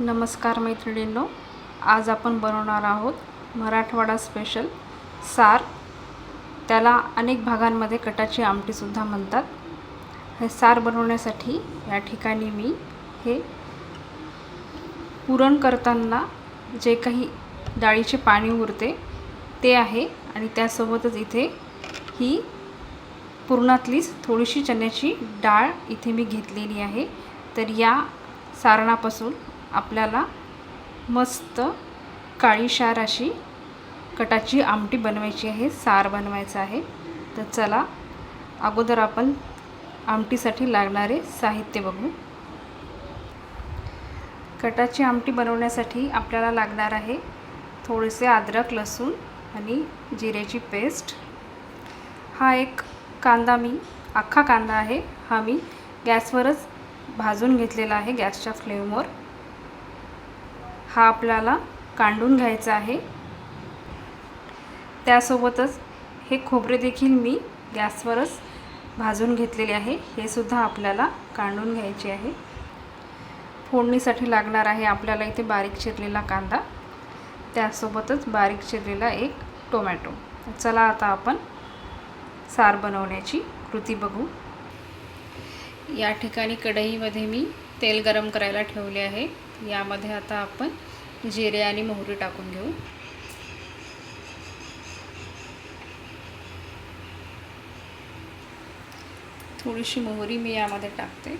नमस्कार मैत्रिणींनो आज आपण बनवणार आहोत मराठवाडा स्पेशल सार. त्याला अनेक भागांमध्ये कटाची आमटीसुद्धा म्हणतात. हे सार बनवण्यासाठी या ठिकाणी मी हे पुरण करताना जे काही डाळीचे पाणी उरते ते आहे आणि त्यासोबतच इथे ही पुरणातलीच थोडीशी चण्याची डाळ इथे मी घेतलेली आहे. तर या सारणापासून आपल्याला मस्त काळीशार अशी कटाची आमटी बनवायची आहे सार बनवायचं आहे. तर चला अगोदर आपण आमटीसाठी लागणारे साहित्य बघू. कटाची आमटी बनवण्यासाठी आपल्याला लागणार आहे थोडेसे अद्रक लसूण आणि जिऱ्याची पेस्ट. हा एक कांदा मी अख्खा कांदा आहे. हा मी गॅसवरच भाजून घेतलेला आहे गॅसच्या फ्लेमवर. हा आपल्याला कांडून घ्यायचा आहे. त्यासोबतच हे खोबरे देखील मी गॅसवरच भाजून घेतलेले आहे. हे सुद्धा आपल्याला कांडून घ्यायचे आहे. फोडणीसाठी लागणार आहे आपल्याला इथे बारीक चिरलेला कांदा. त्यासोबतच बारीक चिरलेला एक टोमॅटो. चला आता आपण सार बनवण्याची कृती बघू. या ठिकाणी कढईमध्ये मी तेल गरम करायला ठेवले आहे. यामध्ये आता आपण जिरे आणि मोहरी टाकून घेऊ. थोडीशी मोहरी मी यामध्ये टाकते.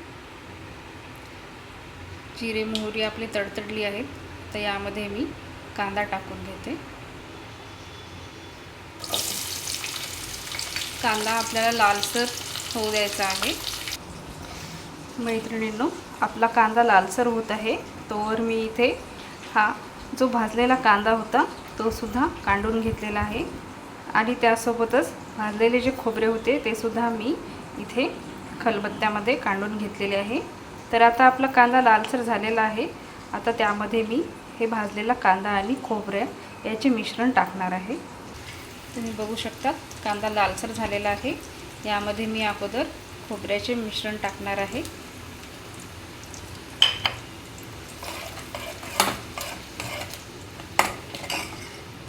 जिरे मोहरी आपली तडतडली आहेत तर यामध्ये मी कांदा टाकून घेते. कांदा आपल्याला लालसर होऊ द्यायचा आहे. मैत्रिणींनो आपला कांदा लालसर होत आहे. तोवर मी इथे हा जो भाजलेला कांदा होता तो सुद्धा कांडून घेतलेला आहे. आणि त्यासोबतच भाजलेले जे खोबरे होते ते सुद्धा मी इथे खलबत्त्यामध्ये कांडून घेतलेले आहे. तर आता आपला कांदा लालसर झालेला आहे. आता त्यामध्ये मी हे भाजलेला कांदा आणि खोबऱ्या याचे मिश्रण टाकणार आहे. तुम्ही बघू शकता कांदा लालसर झालेला आहे. यामध्ये मी अगोदर खोबऱ्याचे मिश्रण टाकणार आहे.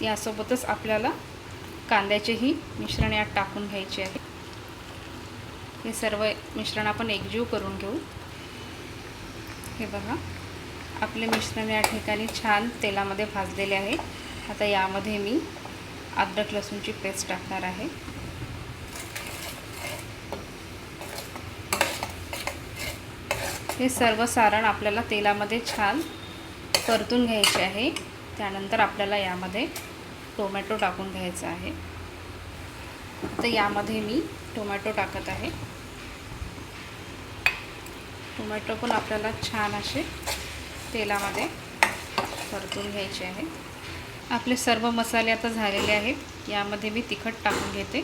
यासोबतच आपल्याला कांद्याचेही मिश्रण यात टाकून घ्यायचे आहे. हे सर्व मिश्रण आपण एकजीव करून घेऊ. हे बघा आपले मिश्रण या ठिकाणी छान तेलामध्ये भाजलेले आहे. आता यामध्ये मी अद्रक लसूणची पेस्ट टाकणार आहे. हे सर्व सारण आपल्याला तेलामध्ये छान परतून घ्यायचे आहे. त्यानंतर आपल्याला यामध्ये टोमॅटो टाकून घ्यायचा आहे. आता यामध्ये मी टोमॅटो टाकत आहे. टोमॅटो पण आपल्याला छान असे तेलामध्ये परतून घ्यायचे आहे. आपले सर्व मसाले आता झालेले आहेत. यामध्ये मी तिखट टाकून घेते.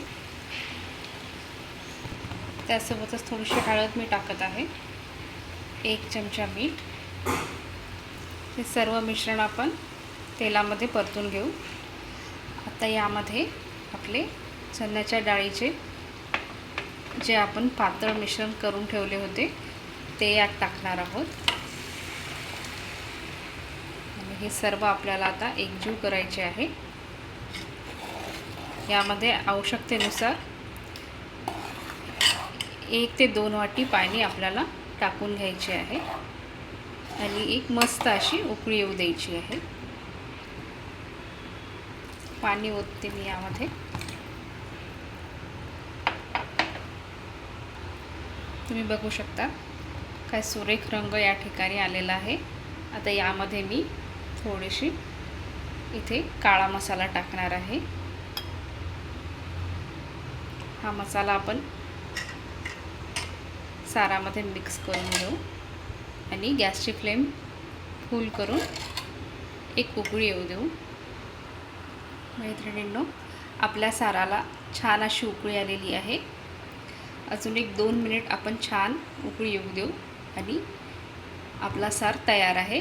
त्यासोबतच थोडीशी हळद मी टाकत आहे. एक चमचा मीठ. हे सर्व मिश्रण आपण तेलामध्ये परतून घेऊ. आता यामध्ये आपले चण्याच्या डाळीचे जे आपण पातळ मिश्रण करून ठेवले होते ते यात टाकणार आहोत. आणि हे सर्व आपल्याला आता एकजीव करायचे आहे. यामध्ये आवश्यकतेनुसार एक ते दोन वाटी पाणी आपल्याला टाकून घ्यायचे आहे. आणि एक मस्त अशी उकळी येऊ द्यायची आहे. पाणी ओतते मी यामध्ये. तुम्ही बघू शकता काय सुरेख रंग या ठिकाणी आलेला आहे. आता यामध्ये मी थोडीशी इथे काळा मसाला टाकणार आहे. हा मसाला आपण सारामध्ये मिक्स करून घेऊ आणि गॅसची फ्लेम फुल करून एक उकळी येऊ देऊ. मैत्रिणींनो आपल्या साराला छान अशी उकळी आलेली आहे. अजून एक दोन मिनिट आपण छान उकळी येऊ देऊ आणि आपला सार तयार आहे.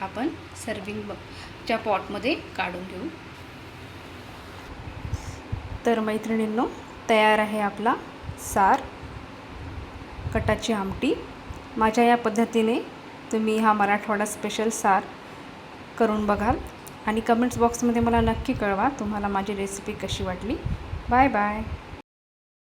आपण सर्विंगच्या पॉटमध्ये काढून घेऊ. तर मैत्रिणींनो तयार आहे आपला सार कटाची आमटी. माझ्या या पद्धतीने तुम्ही हा मराठवाडा स्पेशल सार करून बघाल. आणि कमेंट्स बॉक्समध्ये मला नक्की कळवा तुम्हाला माझी रेसिपी कशी वाटली. Bye bye